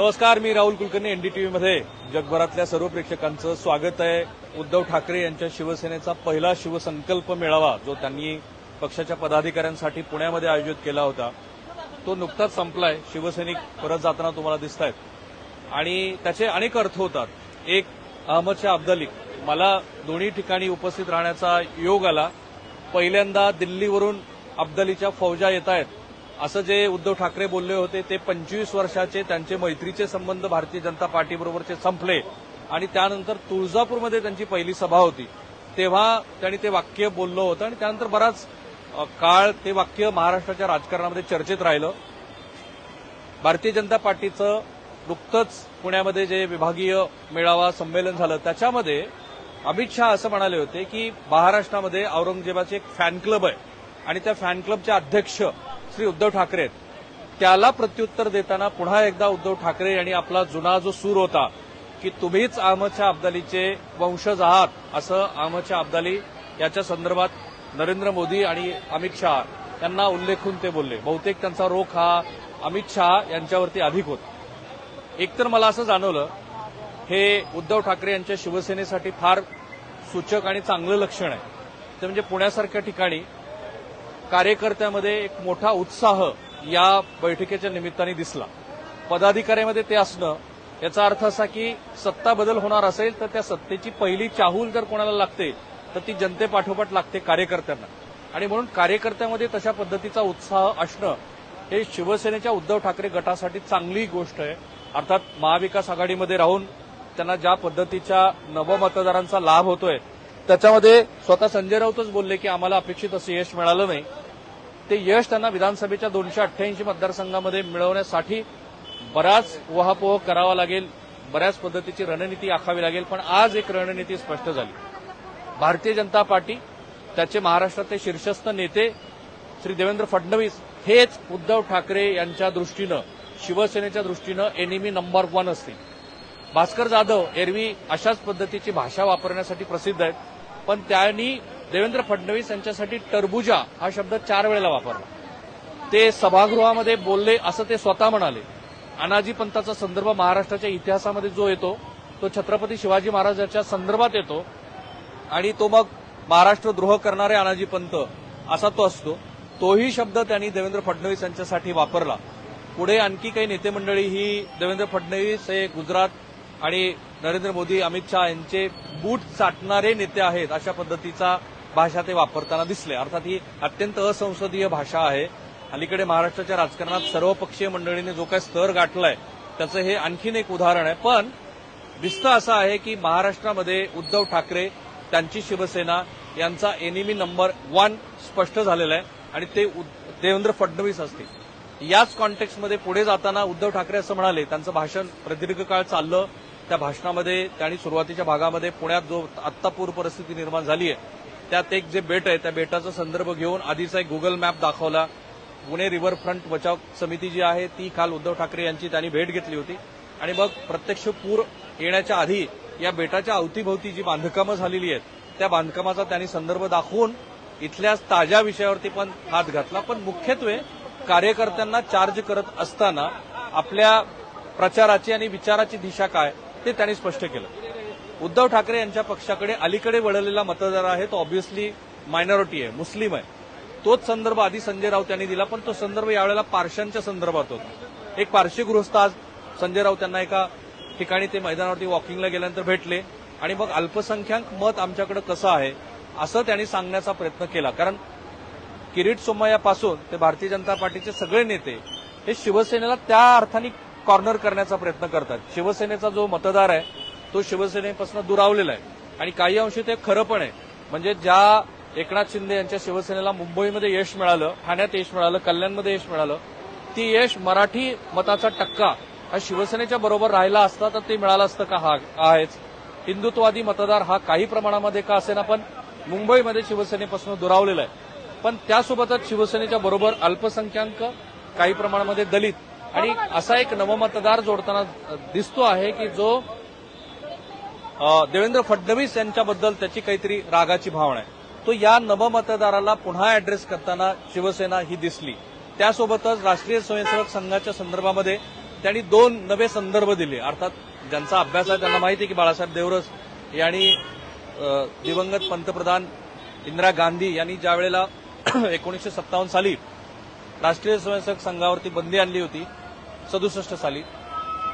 नमस्कार मी राहुल कुलकर्णी एनडीटीव्हीमध्ये जगभरातल्या सर्व प्रेक्षकांचं स्वागत आहे. उद्धव ठाकरे यांच्या शिवसेनेचा पहिला शिवसंकल्प मेळावा जो त्यांनी पक्षाच्या पदाधिकाऱ्यांसाठी पुण्यामध्ये आयोजित केला होता तो नुकताच संपलाय. शिवसैनिक परत जाताना तुम्हाला दिसत आहेत आणि त्याचे अनेक अर्थ होतात. एक अहमद शाह अब्दाली मला दोन्ही ठिकाणी उपस्थित राहण्याचा योग आला. पहिल्यांदा दिल्लीवरून अब्दालीच्या फौजा येत आहेत असं जे उद्धव ठाकरे बोलले होते ते पंचवीस वर्षाचे त्यांचे मैत्रीचे संबंध भारतीय जनता पार्टीबरोबरचे संपले. आणि त्यानंतर तुळजापूरमध्ये त्यांची पहिली सभा होती. तेव्हा त्यांनी ते वाक्य बोललं होतं आणि त्यानंतर बराच काळ ते वाक्य महाराष्ट्राच्या राजकारणामध्ये चर्चेत राहिलं. भारतीय जनता पार्टीचं नुकतंच पुण्यामध्ये जे विभागीय मेळावा संमेलन झालं त्याच्यामध्ये अमित शहा असं म्हणाले होते की महाराष्ट्रामध्ये औरंगजेबाचे एक फॅन क्लब आहे. आणि त्या फॅन क्लबचे अध्यक्ष श्री उद्धव ठाकरे त्याला प्रत्युत्तर देताना पुन्हा एकदा उद्धव ठाकरे यांनी आपला जुना जो सूर होता की तुम्हीच आमच्या अब्दालीचे वंशज आहात असं आमच्या अब्दाली याच्या संदर्भात नरेंद्र मोदी आणि अमित शहा यांना उल्लेखून ते बोलले. बहुतेक त्यांचा रोख हा अमित शहा यांच्यावरती अधिक होता. एकतर मला असं जाणवलं हे उद्धव ठाकरे यांच्या शिवसेनेसाठी फार सूचक आणि चांगलं लक्षण आहे. ते म्हणजे पुण्यासारख्या ठिकाणी कार्यकर्त्यामध्ये एक मोठा उत्साह या बैठकीच्या निमित्ताने दिसला. पदाधिकाऱ्यामध्ये ते असणं याचा अर्थ असा की सत्ता बदल होणार असेल तर त्या सत्तेची पहिली चाहूल जर कोणाला लागते तर ती जनतेपाठोपाठ लागते कार्यकर्त्यांना. आणि म्हणून कार्यकर्त्यामध्ये तशा पद्धतीचा उत्साह असणं हे शिवसेनेच्या उद्धव ठाकरे गटासाठी चांगली गोष्ट आहे. अर्थात महाविकास आघाडीमध्ये राहून त्यांना ज्या पद्धतीच्या नवमतदारांचा लाभ होतोय त्याच्यामध्ये स्वतः संजय राऊतच बोलले की आम्हाला अपेक्षित असं यश मिळालं नाही. ते यश त्यांना विधानसभेच्या दोनशे अठ्ठ्याऐंशी मतदारसंघामध्ये मिळवण्यासाठी बराच वहापोह करावा लागेल बऱ्याच पद्धतीची रणनीती आखावी लागेल पण आज एक रणनीती स्पष्ट झाली. भारतीय जनता पार्टी त्याचे महाराष्ट्रातले शीर्षस्थ नेते श्री देवेंद्र फडणवीस हेच उद्धव ठाकरे यांच्या दृष्टीनं शिवसेनेच्या दृष्टीनं एनिमी नंबर वन असतील. भास्कर जाधव एरवी अशाच पद्धतीची भाषा वापरण्यासाठी प्रसिद्ध आहेत. पण त्यांनी देवेंद्र फडणवीस यांच्यासाठी टरबुजा हा शब्द चार वेळेला वापरला. ते सभागृहामध्ये बोलले असं ते स्वतः म्हणाले. अनाजी पंताचा संदर्भ महाराष्ट्राच्या इतिहासामध्ये जो येतो तो छत्रपती शिवाजी महाराजांच्या संदर्भात येतो आणि तो मग महाराष्ट्र द्रोह करणारे अनाजी पंत असा तो असतो तोही शब्द त्यांनी देवेंद्र फडणवीस यांच्यासाठी वापरला. पुढे आणखी काही नेते मंडळी ही देवेंद्र फडणवीस हे गुजरात आणि नरेंद्र मोदी अमित शहा यांचे बूट चाटणारे नेते आहेत अशा पद्धतीचा भाषा ते वापरताना दिसले. अर्थात ही अत्यंत असंसदीय भाषा आहे. अलीकडे महाराष्ट्राच्या राजकारणात सर्वपक्षीय मंडळीने जो काही स्तर गाठलाय त्याचं हे आणखीन एक उदाहरण आहे. पण दिसतं असं आहे की महाराष्ट्रामध्ये उद्धव ठाकरे त्यांची शिवसेना यांचा एनिमी नंबर वन स्पष्ट झालेला आहे आणि ते उद- देवेंद्र फडणवीस असतील. याच कॉन्टेक्स्टमध्ये पुढे जाताना उद्धव ठाकरे असं म्हणाले त्यांचं भाषण प्रदीर्घ काळ चाललं त्या भाषणामध्ये त्यांनी सुरुवातीच्या भागामध्ये पुण्यात जो आत्ता पूर परिस्थिती निर्माण झाली आहे त्यात एक जे बेट आहे त्या बेटाचा संदर्भ घेऊन आधीचा एक गुगल मॅप दाखवला. पुणे रिव्हरफ्रंट बचाव समिती जी आहे ती काल उद्धव ठाकरे यांची त्यांनी भेट घेतली होती. आणि मग प्रत्यक्ष पूर येण्याच्या आधी या बेटाच्या अवतीभोवती जी बांधकामं झालेली आहेत त्या बांधकामाचा त्यांनी संदर्भ दाखवून इथल्या ताज्या विषयावरती पण हात घातला. पण मुख्यत्वे कार्यकर्त्यांना चार्ज करत असताना आपल्या प्रचाराची आणि विचाराची दिशा काय? ते त्यांनी स्पष्ट केलं. उद्धव ठाकरे यांच्या पक्षाकडे अलीकडे वळलेला मतदार आहे तो ऑब्व्हियसली मायनॉरिटी आहे मुस्लिम आहे. तोच संदर्भ आधी संजय राऊत यांनी दिला पण तो संदर्भ यावेळेला पारशांच्या संदर्भात होता. एक पारशी गृहस्थ आज संजय राऊत यांना एका ठिकाणी ते मैदानावरती वॉकिंगला गेल्यानंतर भेटले. आणि मग अल्पसंख्याक मत आमच्याकडे कसं आहे असं त्यांनी सांगण्याचा प्रयत्न केला. कारण किरीट सोमय्यापासून ते भारतीय जनता पार्टीचे सगळे नेते हे शिवसेनेला त्या अर्थाने कॉर्नर करण्याचा प्रयत्न करतात. शिवसेनेचा जो मतदार आहे तो शिवसेनेपासून दुरावलेला आहे. आणि काही अंशी ते खरं पण आहे. म्हणजे ज्या एकनाथ शिंदे यांच्या शिवसेनेला मुंबईमध्ये यश मिळालं ठाण्यात यश मिळालं कल्याणमध्ये यश मिळालं ती यश मराठी मताचा टक्का हा शिवसेनेच्या बरोबर राहिला असता तर ते मिळालं असतं का? हा आहेच. हिंदुत्ववादी मतदार हा काही प्रमाणामध्ये का असेना पण मुंबईमध्ये शिवसेनेपासून दुरावलेला आहे. पण त्यासोबतच शिवसेनेच्या बरोबर अल्पसंख्याक काही प्रमाणामध्ये दलित आणि असा एक नवमतदार जोडताना दिसतो आहे की जो देवेंद्र फडणवीस यांच्याबद्दल त्याची काहीतरी रागाची भावना आहे. तो या नवमतदाराला पुन्हा ऍड्रेस करताना शिवसेना ही दिसली. त्यासोबतच राष्ट्रीय स्वयंसेवक संघाच्या संदर्भामध्ये त्यांनी दोन नवे संदर्भ दिले. अर्थात ज्यांचा अभ्यास आहे त्यांना माहिती आहे की बाळासाहेब देवरस यांनी दिवंगत पंतप्रधान इंदिरा गांधी यांनी ज्या वेळेला एकोणीसशे सत्तावन्न साली राष्ट्रीय स्वयंसेवक संघावरती बंदी आणली होती सदुसष्ट साली.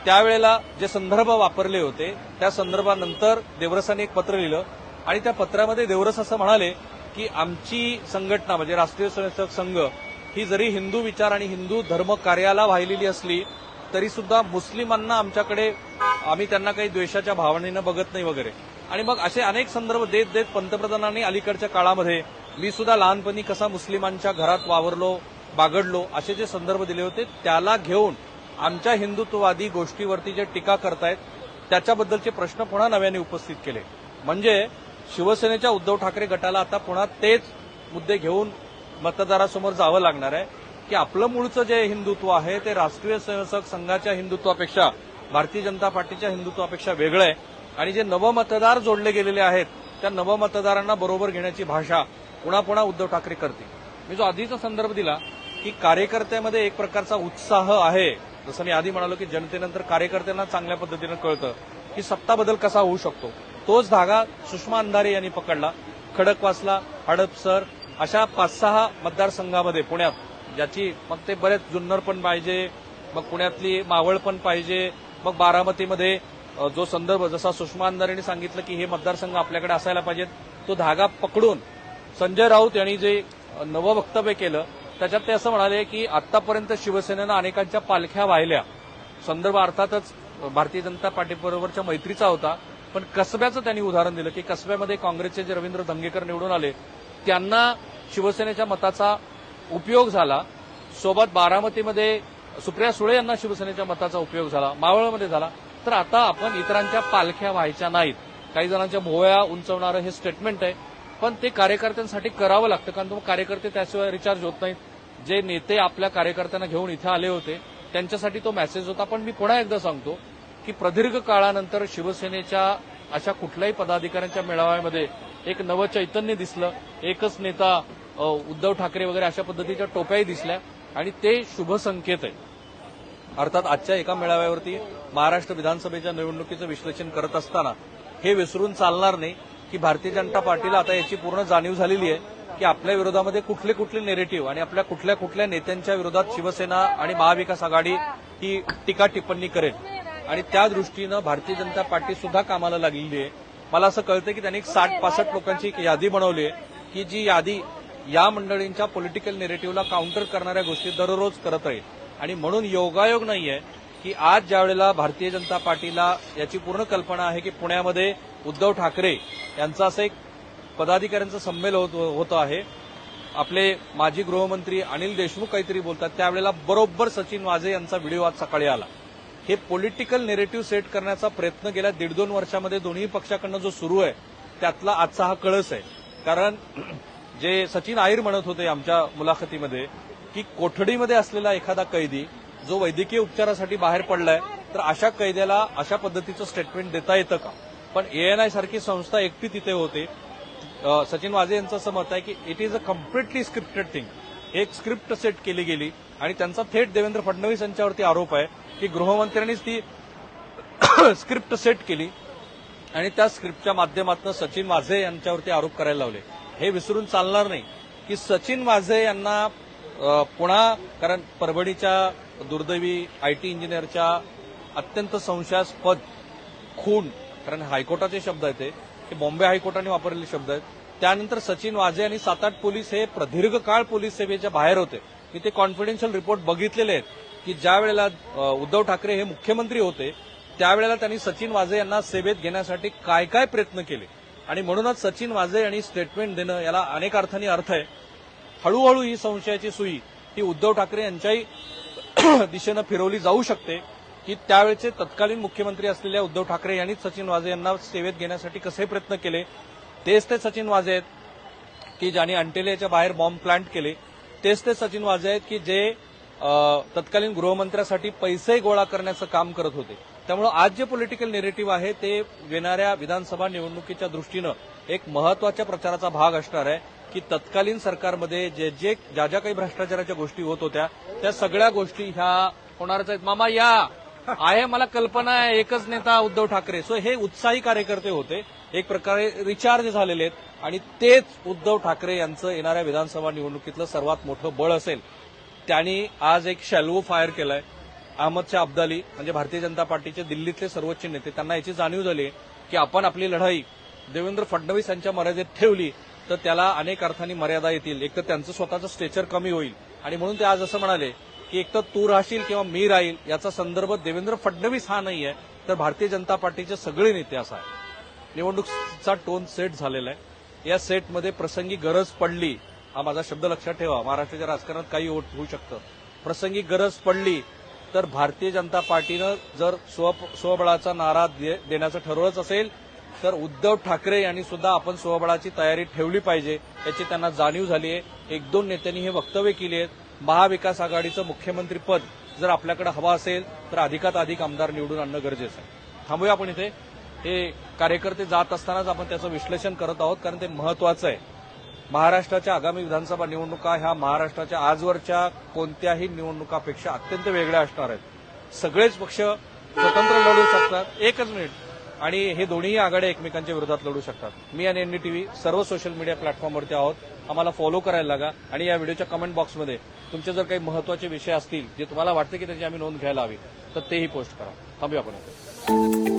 त्यावेळेला जे संदर्भ वापरले होते त्या संदर्भानंतर देवरसाने एक पत्र लिहिलं आणि त्या पत्रामध्ये देवरस असं म्हणाले की आमची संघटना म्हणजे राष्ट्रीय स्वयंसेवक संघ ही जरी हिंदू विचार आणि हिंदू धर्म कार्याला वाहिलेली असली तरी सुद्धा मुस्लिमांना आमच्याकडे आम्ही त्यांना काही द्वेषाच्या भावनेनं बघत नाही वगैरे. आणि मग असे अनेक संदर्भ देत देत पंतप्रधानांनी अलीकडच्या काळामध्ये मी सुद्धा लहानपणी कसा मुस्लिमांच्या घरात वावरलो बागडलो असे जे संदर्भ दिले होते त्याला घेऊन आमच्या हिंदुत्ववादी गोष्टीवरती जे टीका करतायत त्याच्याबद्दलचे प्रश्न पुन्हा नव्याने उपस्थित केले. म्हणजे शिवसेनेच्या उद्धव ठाकरे गटाला आता पुन्हा तेच मुद्दे घेऊन मतदारासमोर जावं लागणार आहे की आपलं मूळचं जे हिंदुत्व आहे ते राष्ट्रीय स्वयंसेवक संघाच्या हिंदुत्वापेक्षा भारतीय जनता पार्टीच्या हिंदुत्वापेक्षा वेगळं आहे. आणि जे नवमतदार जोडले गेलेले आहेत त्या नवमतदारांना बरोबर घेण्याची भाषा पुन्हा पुन्हा उद्धव ठाकरे करतील. मी जो आधीचा संदर्भ दिला की कार्यकर्त्यामध्ये एक प्रकारचा उत्साह आहे जसं मी आधी म्हणालो की जनतेनंतर कार्यकर्त्यांना चांगल्या पद्धतीनं कळतं की सत्ता बदल कसा होऊ शकतो. तोच धागा सुषमा अंधारे यांनी पकडला. खडकवासला हडपसर अशा पाच सहा मतदारसंघामध्ये पुण्यात ज्याची मग ते बरेच जुन्नर पण पाहिजे मग पुण्यातली मावळ पण पाहिजे मग बारामतीमध्ये जो संदर्भ जसा सुषमा अंधारेंनी सांगितलं की हे मतदारसंघ आपल्याकडे असायला पाहिजेत तो धागा पकडून संजय राऊत यांनी जे नवं वक्तव्य केलं त्याच्यात ते असं म्हणाले की आतापर्यंत शिवसेनेनं अनेकांच्या पालख्या वाहिल्या. संदर्भ अर्थातच भारतीय जनता पार्टीबरोबरच्या मैत्रीचा होता. पण कसब्याचं त्यांनी उदाहरण दिलं की कसब्यामध्ये काँग्रेसचे जे रवींद्र धंगेकर निवडून आले त्यांना शिवसेनेच्या मताचा उपयोग झाला. सोबत बारामतीमध्ये सुप्रिया सुळे यांना शिवसेनेच्या मताचा उपयोग झाला मावळमध्ये झाला. तर आता आपण इतरांच्या पालख्या व्हायच्या नाहीत. काही जणांच्या भोवया उंचवणारं हे स्टेटमेंट आहे. पण ते कार्यकर्त्यांसाठी करावं लागतं कारण तो कार्यकर्ते त्याशिवाय रिचार्ज होत नाहीत. जे नेते आपल्या कार्यकर्त्यांना घेऊन इथे आले होते त्यांच्यासाठी तो मेसेज होता. पण मी पुन्हा एकदा सांगतो की प्रदीर्घ काळानंतर शिवसेनेच्या अशा कुठल्याही पदाधिकाऱ्यांच्या मेळाव्यामध्ये एक नवं चैतन्य दिसलं. एकच नेता उद्धव ठाकरे वगैरे अशा पद्धतीच्या टोप्याही दिसल्या. आणि ते शुभ संकेत आहे. अर्थात आजच्या एका मेळाव्यावरती महाराष्ट्र विधानसभेच्या निवडणुकीचं विश्लेषण करत असताना हे विसरून चालणार नाही. की भारतीय जनता पार्टीला आता याची पूर्ण जाणीव झालेली आहे की आपल्या विरोधामध्ये कुठले कुठले नेरेटिव्ह आणि आपल्या कुठल्या कुठल्या नेत्यांच्या विरोधात शिवसेना आणि महाविकास आघाडी ही टीका टिप्पणी करेल. आणि त्या दृष्टीनं भारतीय जनता पार्टी सुद्धा कामाला लागलेली आहे. मला असं कळतं की त्यांनी एक साठ पासष्ट लोकांची एक यादी बनवली आहे की जी यादी या मंडळींच्या पॉलिटिकल नेरेटिव्हला काउंटर करणाऱ्या गोष्टी दररोज करत राहील. आणि म्हणून योगायोग नाहीये की आज ज्या वेळेला भारतीय जनता पार्टीला याची पूर्ण कल्पना आहे की पुण्यामध्ये उद्धव ठाकरे यांचं असं एक पदाधिकाऱ्यांचं संमेलन होत होतं आहे. आपले माजी गृहमंत्री अनिल देशमुख काहीतरी बोलतात. त्यावेळेला बरोबर सचिन वाझे यांचा व्हिडिओ आज सकाळी आला. हे पॉलिटिकल नेरेटिव्ह सेट करण्याचा प्रयत्न गेल्या दीड दोन वर्षामध्ये दोन्ही पक्षाकडनं जो सुरू आहे त्यातला आजचा हा कळस आहे. कारण जे सचिन आईर म्हणत होते आमच्या मुलाखतीमध्ये की कोठडीमध्ये असलेला एखादा कैदी जो वैद्यकीय उपचारासाठी बाहेर पडलाय तर अशा कैद्याला अशा पद्धतीचं स्टेटमेंट देता येतं का? पण एएनआय सारखी संस्था एकटी तिथे होते. सचिन वाजे यांचं असं मत आहे की it is a completely scripted thing एक स्क्रिप्ट सेट केली गेली आणि त्यांचा थेट देवेंद्र फडणवीस यांच्यावरती आरोप आहे की गृहमंत्र्यांनीच ती स्क्रिप्ट सेट केली आणि त्या स्क्रिप्टच्या माध्यमातून सचिन वाझे यांच्यावरती आरोप करायला लावले. हे विसरून चालणार नाही की सचिन वाझे यांना पुन्हा कारण परभणीच्या दुर्दैवी आयटी इंजिनियरच्या अत्यंत संशयास्पद खून कारण हायकोर्टाचे शब्द आहेत ते हे बॉम्बे हायकोर्टाने वापरलेले शब्द आहेत. त्यानंतर सचिन वाझे आणि सात आठ पोलीस हे प्रदीर्घ काळ पोलीस सेवेच्या बाहेर होते. मी ते कॉन्फिडेन्शियल रिपोर्ट बघितलेले आहेत की ज्या वेळेला उद्धव ठाकरे हे मुख्यमंत्री होते त्यावेळेला त्यांनी सचिन वाझे यांना सेवेत घेण्यासाठी काय काय प्रयत्न केले. आणि म्हणूनच सचिन वाझे यांनी स्टेटमेंट देणं याला अनेक अर्थाने अर्थ आहे. हळूहळू ही संशयाची सुई ही उद्धव ठाकरे यांच्याही दिशेनं फिरवली जाऊ शकते की त्यावेळेचे तत्कालीन मुख्यमंत्री असलेल्या उद्धव ठाकरे यांनीच सचिन वाझे यांना सेवेत घेण्यासाठी कसे प्रयत्न केले? तेच ते सचिन वाझे आहेत की ज्यांनी अंटेलियाच्या बाहेर बॉम्ब प्लांट केले. तेच ते सचिन वाझे आहेत की जे तत्कालीन गृहमंत्र्यासाठी पैसे गोळा करण्याचं काम करत होते. त्यामुळे आज जे पॉलिटिकल नेरेटिव्ह आहे ते येणाऱ्या विधानसभा निवडणुकीच्या दृष्टीनं एक महत्त्वाच्या प्रचाराचा भाग असणार आहे. की तत्कालीन सरकारमध्ये जे जे ज्या ज्या काही भ्रष्टाचाराच्या गोष्टी होत होत्या त्या सगळ्या गोष्टी ह्या होणारच आहेत. मामा या. आहे मला कल्पना आहे एकच नेता उद्धव ठाकरे. सो हे उत्साही कार्यकर्ते होते. एक प्रकारे रिचार्ज झालेले आहेत. आणि तेच उद्धव ठाकरे यांचं येणाऱ्या विधानसभा निवडणुकीतलं सर्वात मोठं बळ असेल. त्यांनी आज एक शॅल्वो फायर केलाय. अहमद शाह अब्दाली म्हणजे भारतीय जनता पार्टीचे दिल्लीतले सर्वोच्च नेते त्यांना याची जाणीव झाली की आपण आपली लढाई देवेंद्र फडणवीस यांच्या मर्यादेत ठेवली तर त्याला अनेक अर्थांनी मर्यादा येतील. एक तर त्यांचं स्वतःचं स्टेचर कमी होईल. आणि म्हणून ते आज असं म्हणाले की एक तर तू राहशील किंवा मी राहील याचा संदर्भ देवेंद्र फडणवीस हा नाहीये तर भारतीय जनता पार्टीचे सगळे नेते असा आहे. निवडणूकचा टोन सेट झालेला आहे. या सेटमध्ये प्रसंगी गरज पडली हा माझा शब्द लक्षात ठेवा. महाराष्ट्राच्या राजकारणात काही होऊ शकतं. प्रसंगी गरज पडली तर भारतीय जनता पार्टीनं जर स्व स्वबळाचा नारा दे- देण्याचं ठरवलंच असेल तर उद्धव ठाकरे यांनी सुद्धा आपण स्वबळाची तयारी ठेवली पाहिजे याची त्यांना जाणीव झाली आहे. एक दोन नेत्यांनी हे वक्तव्य केली आहेत. महाविकास आघाडीचं मुख्यमंत्रीपद जर आपल्याकडे हवा असेल तर अधिकात अधिक आमदार निवडून आणणं गरजेचं आहे. थांबूया आपण इथे. हे कार्यकर्ते जात असतानाच आपण त्याचं विश्लेषण करत आहोत कारण ते महत्वाचं आहे. महाराष्ट्राच्या आगामी विधानसभा निवडणुका ह्या महाराष्ट्राच्या आजवरच्या कोणत्याही निवडणुकापेक्षा अत्यंत वेगळ्या असणार आहेत. सगळेच पक्ष स्वतंत्र लढू शकतात. एकच मिनिट. आणि हे दोन्ही आघाड्या एकमेकांच्या विरोधात लढू शकतात. मी आणि एनडीटीव्ही सर्व सोशल मीडिया प्लॅटफॉर्मवरती आहोत. आम्हाला फॉलो करायला लागा आणि या व्हिडिओच्या कमेंट बॉक्समध्ये तुमचे जर काही महत्त्वाचे विषय असतील जे तुम्हाला वाटते की त्याची आम्ही नोंद घ्यायला हवी तर तेही पोस्ट करा. थांबूया आपण